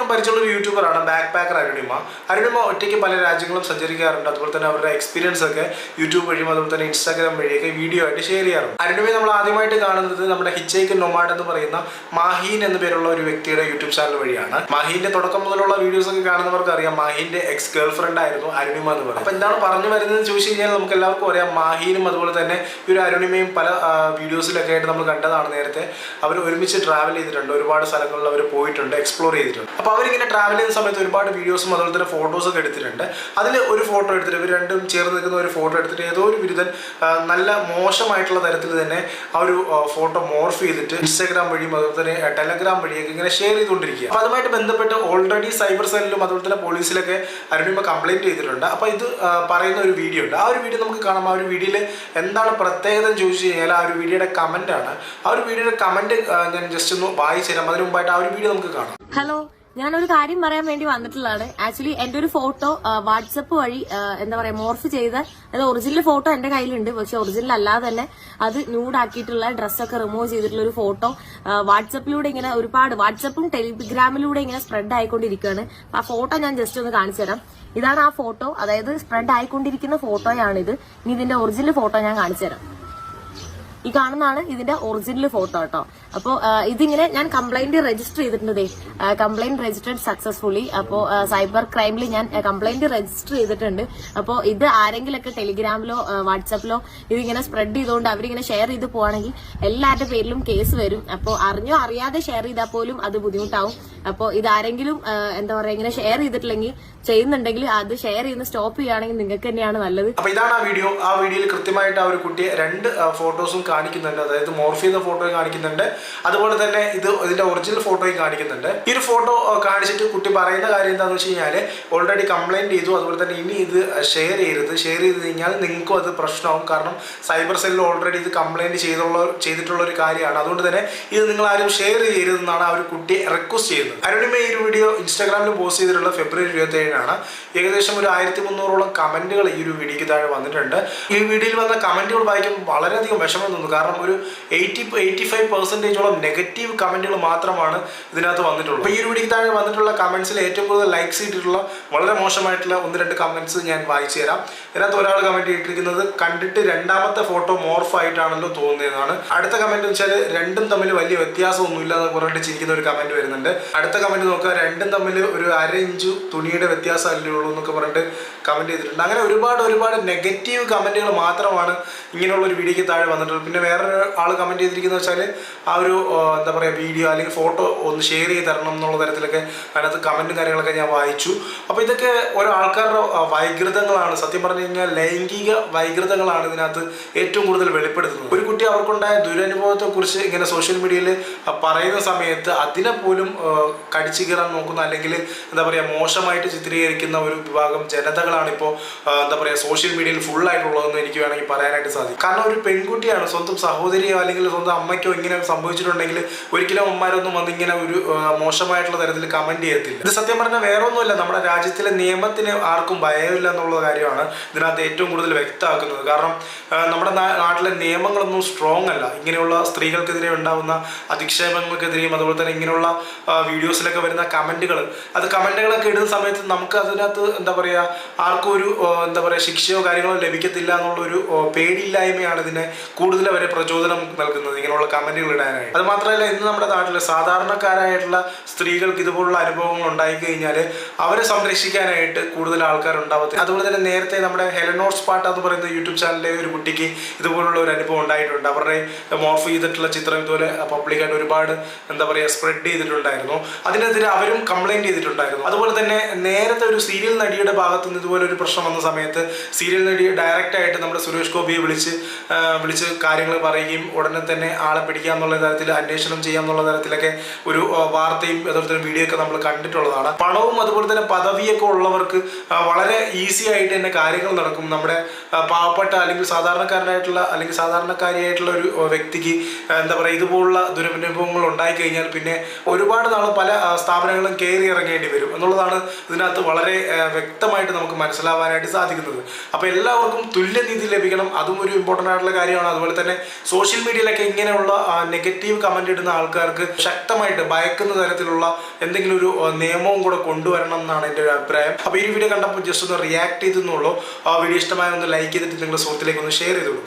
എല്ലാവർക്കും പരിചയമുള്ള ഒരു യൂട്യൂബറാണ് ബാക്ക് പാക്കർ അരുണിമ. അരുണിമ ഒറ്റയ്ക്ക് പല രാജ്യങ്ങളും സഞ്ചരിക്കാറുണ്ട്. അതുപോലെ തന്നെ അവരുടെ എക്സ്പീരിയൻസ് ഒക്കെ യൂട്യൂബ് വഴിയും അതുപോലെ തന്നെ ഇൻസ്റ്റാഗ്രാം വഴിയൊക്കെ വീഡിയോ ആയിട്ട് ഷെയർ ചെയ്യാറുണ്ട്. അരുണിമയെ നമ്മൾ ആദ്യമായിട്ട് കാണുന്നത് നമ്മുടെ ഹിച്ചൈക്ക് നൊമാഡ് എന്ന് പറയുന്ന മാഹീൻ എന്ന പേരുള്ള ഒരു വ്യക്തിയുടെ യൂട്യൂബ് ചാനൽ വഴിയാണ്. മാഹീന്റെ തുടക്കം മുതലുള്ള വീഡിയോസ് ഒക്കെ കാണുന്നവർക്ക് അറിയാം മാഹീന്റെ എക്സ് ഗേൾ ഫ്രണ്ട് ആയിരുന്നു അരുണിമ എന്ന് പറയുന്നത്. അപ്പൊ എന്താണ് പറഞ്ഞു വരുന്നത് ചോദിച്ചു കഴിഞ്ഞാൽ നമുക്ക് എല്ലാവർക്കും അറിയാം മാഹീനും അതുപോലെ തന്നെ ഈ ഒരു അരുണിമയും പല വീഡിയോസിലൊക്കെ ആയിട്ട് നമ്മൾ കണ്ടതാണ് നേരത്തെ. അവർ ഒരുമിച്ച് ട്രാവൽ ചെയ്തിട്ടുണ്ട് ഒരുപാട് സ്ഥലങ്ങളിൽ അവർ പോയിട്ടുണ്ട് എക്സ്പ്ലോർ ചെയ്തിട്ടുണ്ട്. അവരിങ്ങനെ ട്രാവൽ ചെയ്യുന്ന സമയത്ത് ഒരുപാട് വീഡിയോസും അതുപോലെ തന്നെ ഫോട്ടോസൊക്കെ എടുത്തിട്ടുണ്ട്. അതിൽ ഒരു ഫോട്ടോ എടുത്തിട്ട് ഇവർ രണ്ടും ചേർന്ന് നിൽക്കുന്ന ഒരു ഫോട്ടോ എടുത്തിട്ട് ഏതോ ഒരു ബിരുദൻ നല്ല മോശമായിട്ടുള്ള തരത്തിൽ തന്നെ ആ ഒരു ഫോട്ടോ മോർഫ് ചെയ്തിട്ട് ഇൻസ്റ്റാഗ്രാം വഴിയും അതുപോലെ തന്നെ ടെലഗ്രാം വഴിയൊക്കെ ഇങ്ങനെ ഷെയർ ചെയ്തുകൊണ്ടിരിക്കുക അപ്പോൾ അതുമായിട്ട് ബന്ധപ്പെട്ട് ഓൾറെഡി സൈബർ സെല്ലിലും അതുപോലെ തന്നെ പോലീസിലൊക്കെ അരുണിമ കംപ്ലൈന്റ് ചെയ്തിട്ടുണ്ട്. അപ്പോൾ ഇത് പറയുന്ന ഒരു വീഡിയോ ഉണ്ട്. ആ ഒരു വീഡിയോ നമുക്ക് കാണാം. ആ ഒരു വീഡിയോയിൽ എന്താണ് പ്രത്യേകത ചോദിച്ചു കഴിഞ്ഞാൽ ആ ഒരു വീഡിയോയുടെ കമന്റ് ആണ്. ആ ഒരു വീഡിയോയുടെ കമന്റ് ഞാൻ ജസ്റ്റ് ഒന്ന് വായിച്ചു തരാം. അതിന് മുമ്പായിട്ട് ആ ഒരു വീഡിയോ നമുക്ക് കാണാം. ഹലോ ഞാനൊരു കാര്യം പറയാൻ വേണ്ടി വന്നിട്ടുള്ളതാണ്. ആക്ച്വലി എന്റെ ഒരു ഫോട്ടോ വാട്സപ്പ് വഴി എന്താ പറയാ മോർഫ് ചെയ്ത അത് ഒറിജിനൽ ഫോട്ടോ എന്റെ കയ്യിലുണ്ട്. പക്ഷെ ഒറിജിനൽ അല്ലാതെ തന്നെ അത് ന്യൂഡാക്കിയിട്ടുള്ള ഡ്രസ്സൊക്കെ റിമൂവ് ചെയ്തിട്ടുള്ള ഒരു ഫോട്ടോ വാട്സപ്പിലൂടെ ഇങ്ങനെ ഒരുപാട് വാട്സപ്പും ടെലിഗ്രാമിലൂടെ ഇങ്ങനെ സ്പ്രെഡ് ആയിക്കൊണ്ടിരിക്കുകയാണ്. ആ ഫോട്ടോ ഞാൻ ജസ്റ്റ് ഒന്ന് കാണിച്ചു തരാം. ഇതാണ് ആ ഫോട്ടോ. അതായത് സ്പ്രെഡ് ആയിക്കൊണ്ടിരിക്കുന്ന ഫോട്ടോയാണിത്. ഇനി ഇതിന്റെ ഒറിജിനൽ ഫോട്ടോ ഞാൻ കാണിച്ചു തരാം. ഈ കാണുന്നതാണ് ഇതിന്റെ ഒറിജിനൽ ഫോട്ടോ കേട്ടോ അപ്പോ ഇതിങ്ങനെ ഞാൻ കംപ്ലൈന്റ് രജിസ്റ്റർ ചെയ്തിട്ടുണ്ട് കംപ്ലൈന്റ് രജിസ്റ്റർ സക്സസ്ഫുള്ളി അപ്പോ സൈബർ ക്രൈമിൽ ഞാൻ കംപ്ലൈന്റ് രജിസ്റ്റർ ചെയ്തിട്ടുണ്ട്. അപ്പോ ഇത് ആരെങ്കിലൊക്കെ ടെലിഗ്രാമിലോ വാട്സാപ്പിലോ ഇതിങ്ങനെ സ്പ്രെഡ് ചെയ്തുകൊണ്ട് അവരിങ്ങനെ ഷെയർ ചെയ്ത് പോവാണെങ്കിൽ എല്ലാവരുടെ പേരിലും കേസ് വരും. അപ്പോ അറിഞ്ഞോ അറിയാതെ ഷെയർ ചെയ്താൽ പോലും അത് ബുദ്ധിമുട്ടാവും. അപ്പോ ഇതാരെങ്കിലും എന്താ പറയാ ഇങ്ങനെ ഷെയർ ചെയ്തിട്ടില്ലെങ്കിൽ ചെയ്യുന്നുണ്ടെങ്കിൽ അത് ഷെയർ ചെയ്യുന്ന സ്റ്റോപ്പ് ചെയ്യുകയാണെങ്കിൽ നിങ്ങൾക്ക് തന്നെയാണ് നല്ലത്. അപ്പൊ ഇതാണ് ആ വീഡിയോ ആ വീഡിയോയിൽ കൃത്യമായിട്ട് ആ ഒരു കുട്ടിയെ രണ്ട് ഫോട്ടോസും കാണിക്കുന്നുണ്ട്. അതായത് മോർഫ് ചെയ്ത ഫോട്ടോയും കാണിക്കുന്നുണ്ട്. അതുപോലെ തന്നെ ഇത് ഇതിന്റെ ഒറിജിനൽ ഫോട്ടോയും കാണിക്കുന്നുണ്ട്. ഈ ഒരു ഫോട്ടോ കാണിച്ചിട്ട് കുട്ടി പറയുന്ന കാര്യം എന്താണെന്ന് വെച്ച് കഴിഞ്ഞാൽ ഓൾറെഡി കംപ്ലൈന്റ് ചെയ്തു. അതുപോലെ തന്നെ ഇനി ഇത് ഷെയർ ചെയ്യരുത്. ഷെയർ ചെയ്ത് കഴിഞ്ഞാൽ നിങ്ങൾക്കും അത് പ്രശ്നമാവും. കാരണം സൈബർ സെല്ലിൽ ഓൾറെഡി ഇത് കംപ്ലൈന്റ് ചെയ്തുള്ള ചെയ്തിട്ടുള്ള ഒരു കാര്യമാണ്. അതുകൊണ്ട് തന്നെ ഇത് നിങ്ങൾ ആരും ഷെയർ ചെയ്യരുതെന്നാണ് ആ ഒരു കുട്ടിയെ റിക്വസ്റ്റ് ചെയ്യുന്നത്. അരുണിമ ഈ ഒരു വീഡിയോ ഇൻസ്റ്റാഗ്രാമിൽ പോസ്റ്റ് ചെയ്തിട്ടുള്ള ഫെബ്രുവരി ഇരുപത്തി ഏഴിനാണ് ഏകദേശം ഒരു ആയിരത്തി മുന്നൂറോളം കമന്റുകൾ ഈ ഒരു വീഡിയോക്ക് താഴെ വന്നിട്ടുണ്ട്. ഈ വീഡിയോയിൽ വന്ന കമന്റുകൾ വായിക്കുമ്പോൾ വളരെയധികം വിഷമം തോന്നുന്നു കാരണം ഒരു എയ്റ്റി എയ്റ്റി ഫൈവ് പെർസെന്റേജോളം നെഗറ്റീവ് കമന്റുകൾ മാത്രമാണ് ഇതിനകത്ത് വന്നിട്ടുള്ളത്. അപ്പോൾ ഈ ഒരു വീഡിയോയ്ക്ക് താഴെ വന്നിട്ടുള്ള കമന്റ്സിൽ ഏറ്റവും കൂടുതൽ ലൈക്സ് ഇട്ടിട്ടുള്ള വളരെ മോശമായിട്ടുള്ള ഒന്ന് രണ്ട് കമന്റ്സ് ഞാൻ വായിച്ചു തരാം. ഇതിനകത്ത് ഒരാൾ കമന്റ് ഇട്ടിരിക്കുന്നത് കണ്ടിട്ട് രണ്ടാമത്തെ ഫോട്ടോ മോർഫായിട്ടാണല്ലോ തോന്നുന്നതാണ് അടുത്ത കമന്റ് വെച്ചാൽ രണ്ടും തമ്മിൽ വലിയ വ്യത്യാസമൊന്നുമില്ലാതെ കുറേ ചിരിക്കുന്ന ഒരു കമന്റ് വരുന്നുണ്ട്. അടുത്ത കമന്റ് നോക്കുക. രണ്ടും തമ്മിൽ ഒരു അര ഇഞ്ച് തുണിയുടെ വ്യത്യാസമല്ലേ ഉള്ളൂ എന്നൊക്കെ പറഞ്ഞിട്ട് കമന്റ് ചെയ്തിട്ടുണ്ട്. അങ്ങനെ ഒരുപാട് ഒരുപാട് നെഗറ്റീവ് കമന്റുകൾ മാത്രമാണ് ഇങ്ങനെയുള്ള ഒരു വീഡിയോയ്ക്ക് താഴെ വന്നിട്ടുള്ളത്. പിന്നെ വേറൊരു ആൾ കമന്റ് ചെയ്തിരിക്കുന്നത് വെച്ചാൽ ആ ഒരു എന്താ പറയുക വീഡിയോ അല്ലെങ്കിൽ ഫോട്ടോ ഒന്ന് ഷെയർ ചെയ്ത് തരണം എന്നുള്ള തരത്തിലൊക്കെ അതിനകത്ത് കമന്റും കാര്യങ്ങളൊക്കെ ഞാൻ വായിച്ചു. അപ്പോൾ ഇതൊക്കെ ഓരോ ആൾക്കാരുടെ വൈകൃതങ്ങളാണ്. സത്യം പറഞ്ഞു കഴിഞ്ഞാൽ ലൈംഗിക വൈകൃതങ്ങളാണ് ഇതിനകത്ത് ഏറ്റവും കൂടുതൽ വെളിപ്പെടുത്തുന്നത്. ഒരു കുട്ടി അവർക്കുണ്ടായ ദുരനുഭവത്തെക്കുറിച്ച് ഇങ്ങനെ സോഷ്യൽ മീഡിയയിൽ പറയുന്ന സമയത്ത് അതിനെ പോലും കടിച്ചു കീറാൻ നോക്കുന്ന അല്ലെങ്കിൽ എന്താ പറയുക മോശമായിട്ട് ചിത്രീകരിക്കുന്ന ഒരു വിഭാഗം ജനതകളാണ് ഇപ്പോൾ എന്താ പറയുക സോഷ്യൽ മീഡിയയിൽ ഫുൾ ആയിട്ടുള്ളതെന്ന് എനിക്ക് വേണമെങ്കിൽ പറയാനായിട്ട് സാധിക്കും. കാരണം ഒരു പെൺകുട്ടിയാണ് സ്വന്തം സഹോദരിയോ അല്ലെങ്കിൽ സ്വന്തം അമ്മയ്ക്കോ ഇങ്ങനെ സംഭവിച്ചിട്ടുണ്ടെങ്കിൽ ഒരിക്കലും അമ്മമാരൊന്നും വന്ന് ഇങ്ങനെ ഒരു മോശമായിട്ടുള്ള തരത്തിൽ കമന്റ് ചെയ്യത്തില്ല. ഇത് സത്യം പറഞ്ഞാൽ വേറെ ഒന്നുമില്ല നമ്മുടെ രാജ്യത്തിലെ നിയമത്തിന് ആർക്കും ഭയമില്ല എന്നുള്ള കാര്യമാണ് ഇതിനകത്ത് ഏറ്റവും കൂടുതൽ വ്യക്തമാക്കുന്നത്. കാരണം നമ്മുടെ നാട്ടിലെ നിയമങ്ങളൊന്നും സ്ട്രോങ് അല്ല. ഇങ്ങനെയുള്ള സ്ത്രീകൾക്കെതിരെ ഉണ്ടാകുന്ന അധിക്ഷേപങ്ങൾക്കെതിരെയും അതുപോലെ തന്നെ ഇങ്ങനെയുള്ള വീഡിയോസിലൊക്കെ വരുന്ന കമന്റുകൾ അത് കമന്റുകളൊക്കെ ഇടുന്ന സമയത്ത് നമുക്ക് അതിനകത്ത് എന്താ പറയുക ആർക്കും ഒരു എന്താ പറയുക ശിക്ഷയോ കാര്യങ്ങളോ ലഭിക്കത്തില്ല എന്നുള്ളൊരു പേടിയില്ലായ്മയാണ് ഇതിനെ കൂടുതൽ അവരെ പ്രചോദനം നൽകുന്നത് ഇങ്ങനെയുള്ള കമന്റുകൾ ഇടാനായിട്ട്. അത് മാത്രമല്ല ഇന്ന് നമ്മുടെ നാട്ടിൽ സാധാരണക്കാരായിട്ടുള്ള സ്ത്രീകൾക്ക് ഇതുപോലുള്ള അനുഭവങ്ങൾ ഉണ്ടായി കഴിഞ്ഞാൽ അവരെ സംരക്ഷിക്കാനായിട്ട് കൂടുതൽ ആൾക്കാർ ഉണ്ടാവത്തില്ല. അതുപോലെ തന്നെ നേരത്തെ നമ്മുടെ ഹെലനോട്സ് പാട്ട് എന്ന് പറയുന്ന യൂട്യൂബ് ചാനലിലെ ഒരു കുട്ടിക്ക് ഇതുപോലുള്ള ഒരു അനുഭവം ഉണ്ടായിട്ടുണ്ട്. അവരുടെ മോർഫ് ചെയ്തിട്ടുള്ള ചിത്രം ഇതുപോലെ പബ്ലിക്കായിട്ട് ഒരുപാട് എന്താ പറയുക സ്പ്രെഡ് ചെയ്തിട്ടുണ്ടായിരുന്നു. അതിനെതിരെ അവരും കംപ്ലൈന്റ് ചെയ്തിട്ടുണ്ടായിരുന്നു. അതുപോലെ തന്നെ നേരത്തെ ഒരു സീരിയൽ നടിയുടെ ഭാഗത്തു നിന്ന് ഇതുപോലെ ഒരു പ്രശ്നം വന്ന സമയത്ത് സീരിയൽ നടി ഡയറക്റ്റ് ആയിട്ട് നമ്മുടെ സുരേഷ് ഗോപിയെ വിളിച്ച് വിളിച്ച് കാര്യങ്ങൾ പറയുകയും ഉടനെ തന്നെ ആളെ പിടിക്കുക എന്നുള്ള തരത്തിൽ അന്വേഷണം ചെയ്യുക എന്നുള്ള തരത്തിലൊക്കെ ഒരു വാർത്തയും അതുപോലെ തന്നെ വീഡിയോ ഒക്കെ നമ്മൾ കണ്ടിട്ടുള്ളതാണ്. പണവും അതുപോലെ തന്നെ പദവിയൊക്കെ ഉള്ളവർക്ക് വളരെ ഈസി ആയിട്ട് തന്നെ കാര്യങ്ങൾ നടക്കും. നമ്മുടെ പാവപ്പെട്ട അല്ലെങ്കിൽ സാധാരണക്കാരനായിട്ടുള്ള അല്ലെങ്കിൽ സാധാരണക്കാരിയായിട്ടുള്ള ഒരു വ്യക്തിക്ക് എന്താ പറയുക ഇതുപോലുള്ള ദുരനുഭവങ്ങൾ ഉണ്ടായി കഴിഞ്ഞാൽ പിന്നെ ഒരുപാട് നാൾ പല സ്ഥാപനങ്ങളും കയറി ഇറങ്ങേണ്ടി വരും എന്നുള്ളതാണ് ഇതിനകത്ത് വളരെ വ്യക്തമായിട്ട് നമുക്ക് മനസ്സിലാവാനായിട്ട് സാധിക്കുന്നത്. അപ്പോൾ എല്ലാവർക്കും തുല്യനീതി ലഭിക്കണം. അതും ഒരു ഇമ്പോർട്ടന്റ് ആയിട്ടുള്ള കാര്യമാണ്. അതുപോലെ തന്നെ സോഷ്യൽ മീഡിയയിലൊക്കെ ഇങ്ങനെയുള്ള നെഗറ്റീവ് കമന്റ് ഇടുന്ന ആൾക്കാർക്ക് ശക്തമായിട്ട് ഭയക്കുന്ന തരത്തിലുള്ള എന്തെങ്കിലും ഒരു നിയമവും കൂടെ കൊണ്ടുവരണം എന്നാണ് എന്റെ ഒരു അഭിപ്രായം. അപ്പോൾ ഈ വീഡിയോ കണ്ടപ്പോൾ ജസ്റ്റ് ഒന്ന് റിയാക്ട് ചെയ്തെന്നുള്ളൂ. ആ വീഡിയോ ഇഷ്ടമായ ഒന്ന് ലൈക്ക് ചെയ്തിട്ട് നിങ്ങളുടെ സുഹൃത്തിലേക്ക് ഒന്ന് ഷെയർ ചെയ്തോളൂ.